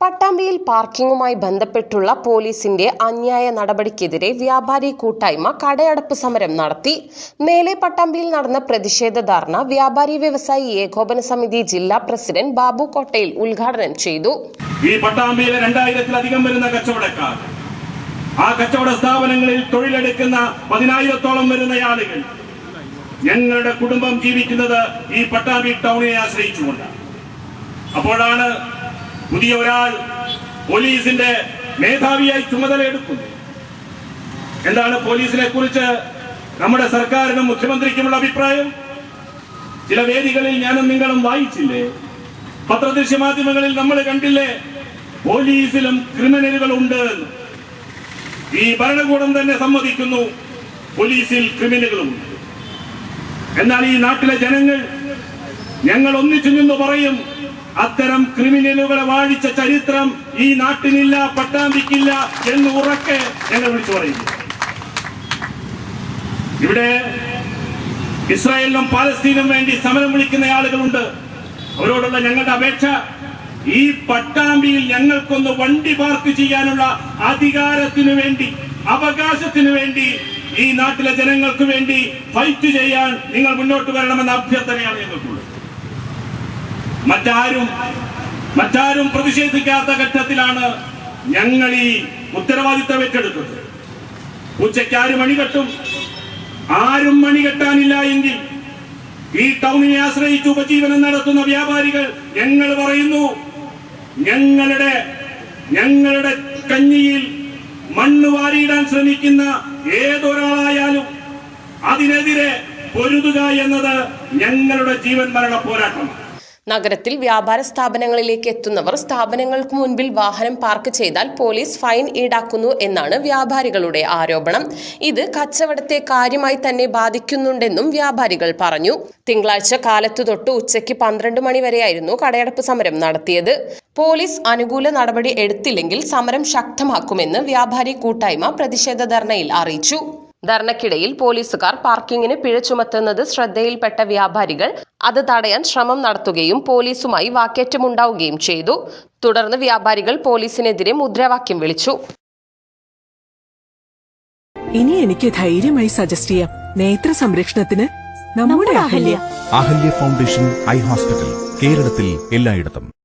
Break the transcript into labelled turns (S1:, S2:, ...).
S1: പട്ടാമ്പിയിൽ പാർക്കിംഗുമായി ബന്ധപ്പെട്ടുള്ള പോലീസിന്റെ അന്യായ നടപടിക്കെതിരെ വ്യാപാരി കൂട്ടായ്മ കടയടപ്പ് സമരം നടത്തി. മേലെ പട്ടാമ്പിയിൽ നടന്ന പ്രതിഷേധ ധർണ വ്യാപാരി വ്യവസായി ഏകോപന സമിതി ജില്ലാ പ്രസിഡന്റ് ബാബു കോട്ടയിൽ ഉദ്ഘാടനം ചെയ്തു.
S2: ഈ പട്ടാമ്പിയിലെ രണ്ടായിരത്തിലധികം വരുന്ന കച്ചവടക്കാർ ആ കച്ചവട സ്ഥാപനങ്ങളിൽ തൊഴിലെടുക്കുന്ന പതിനായിരത്തോളം വരുന്ന ആളുകൾ ഞങ്ങളുടെ കുടുംബം ജീവിക്കുന്നത് ഈ പട്ടാമ്പി ടൗണിനെ ആശ്രയിച്ചുകൊണ്ട് അപ്പോഴാണ് പുതിയ ഒരാൾ പോലീസിന്റെ മേധാവിയായി ചുമതല എടുക്കുന്നത് എന്താണ് പോലീസിനെ കുറിച്ച് നമ്മുടെ സർക്കാരിനും മുഖ്യമന്ത്രിക്കുമുള്ള അഭിപ്രായം? ചില വേദികളിൽ ഞാനും നിങ്ങളും വായിച്ചില്ലേ? പത്രദൃശ്യ മാധ്യമങ്ങളിൽ നമ്മൾ കണ്ടില്ലേ പോലീസിലും ക്രിമിനലുകൾ ഉണ്ട്. ഈ ഭരണകൂടം തന്നെ സമ്മതിക്കുന്നു പോലീസിൽ ക്രിമിനലുകളുണ്ട് എന്നാൽ ഈ നാട്ടിലെ ജനങ്ങൾ ഞങ്ങൾ ഒന്നിച്ചു നിന്ന് പറയും അത്തരം ക്രിമിനലുകളെ വാഴിച്ച ചരിത്രം ഈ നാട്ടിനില്ല പട്ടാമ്പിക്കില്ല എന്ന് ഉറക്കെ എന്നെ വിളിച്ചു പറയുന്നു. ഇവിടെ ഇസ്രായേലിനും പാലസ്തീനും വേണ്ടി സമരം വിളിക്കുന്ന ആളുകളുണ്ട്. അവരോടുള്ള ഞങ്ങളുടെ അപേക്ഷ ഈ പട്ടാമ്പിയിൽ ഞങ്ങൾക്കൊന്ന് വണ്ടി പാർക്ക് ചെയ്യാനുള്ള അധികാരത്തിനു വേണ്ടി അവകാശത്തിനു വേണ്ടി ഈ നാട്ടിലെ ജനങ്ങൾക്ക് വേണ്ടി ഫൈറ്റ് ചെയ്യാൻ നിങ്ങൾ മുന്നോട്ട് വരണമെന്ന അഭ്യർത്ഥനയാണ് ഞങ്ങൾക്കുള്ളത്. മറ്റാരും മറ്റാരും പ്രതിഷേധിക്കാത്ത ഘട്ടത്തിലാണ് ഞങ്ങൾ ഈ ഉത്തരവാദിത്തം ഏറ്റെടുത്തത്. ഉച്ചയ്ക്ക് ആര് മണികെട്ടും ആരും മണികെട്ടാനില്ല എങ്കിൽ ഈ ടൗണിനെ ആശ്രയിച്ച് ഉപജീവനം നടത്തുന്ന വ്യാപാരികൾ ഞങ്ങൾ പറയുന്നു ഞങ്ങളുടെ ഞങ്ങളുടെ കഞ്ഞിയിൽ മണ്ണ് വാരിയിടാൻ ശ്രമിക്കുന്ന ഏതൊരാളായാലും അതിനെതിരെ പൊരുതുക എന്നത് ഞങ്ങളുടെ ജീവൻ മരണ പോരാട്ടമാണ്.
S1: നഗരത്തിൽ വ്യാപാര സ്ഥാപനങ്ങളിലേക്ക് എത്തുന്നവർ സ്ഥാപനങ്ങൾക്ക് മുൻപിൽ വാഹനം പാർക്ക് ചെയ്താൽ പോലീസ് ഫൈൻ ഈടാക്കുന്നു എന്നാണ് വ്യാപാരികളുടെ ആരോപണം. ഇത് കച്ചവടത്തെ കാര്യമായി തന്നെ ബാധിക്കുന്നുണ്ടെന്നും വ്യാപാരികൾ പറഞ്ഞു. തിങ്കളാഴ്ച കാലത്തു തൊട്ട് ഉച്ചയ്ക്ക് പന്ത്രണ്ട് മണി വരെയായിരുന്നു കടയടപ്പ് സമരം നടത്തിയത്. പോലീസ് അനുകൂല നടപടി എടുത്തില്ലെങ്കിൽ സമരം ശക്തമാക്കുമെന്ന് വ്യാപാരി കൂട്ടായ്മ പ്രതിഷേധ ധർണയിൽ അറിയിച്ചു. ധർണയ്ക്കിടയിൽ പോലീസുകാർ പാർക്കിങ്ങിന് പിഴ ചുമത്തുന്നത് ശ്രദ്ധയിൽപ്പെട്ട വ്യാപാരികൾ അത് തടയാൻ ശ്രമം നടത്തുകയും പോലീസുമായി വാക്കേറ്റമുണ്ടാവുകയും ചെയ്തു. തുടർന്ന് വ്യാപാരികൾ പോലീസിനെതിരെ മുദ്രാവാക്യം വിളിച്ചു.
S3: ഇനി എനിക്ക് ധൈര്യമായി സജസ്റ്റ് ചെയ്യാം. നേത്ര സംരക്ഷണത്തിന് നമ്മുടെ Ahalya.
S4: Ahalya foundation eye hospital കേരളത്തിൽ എല്ലായിടത്തും.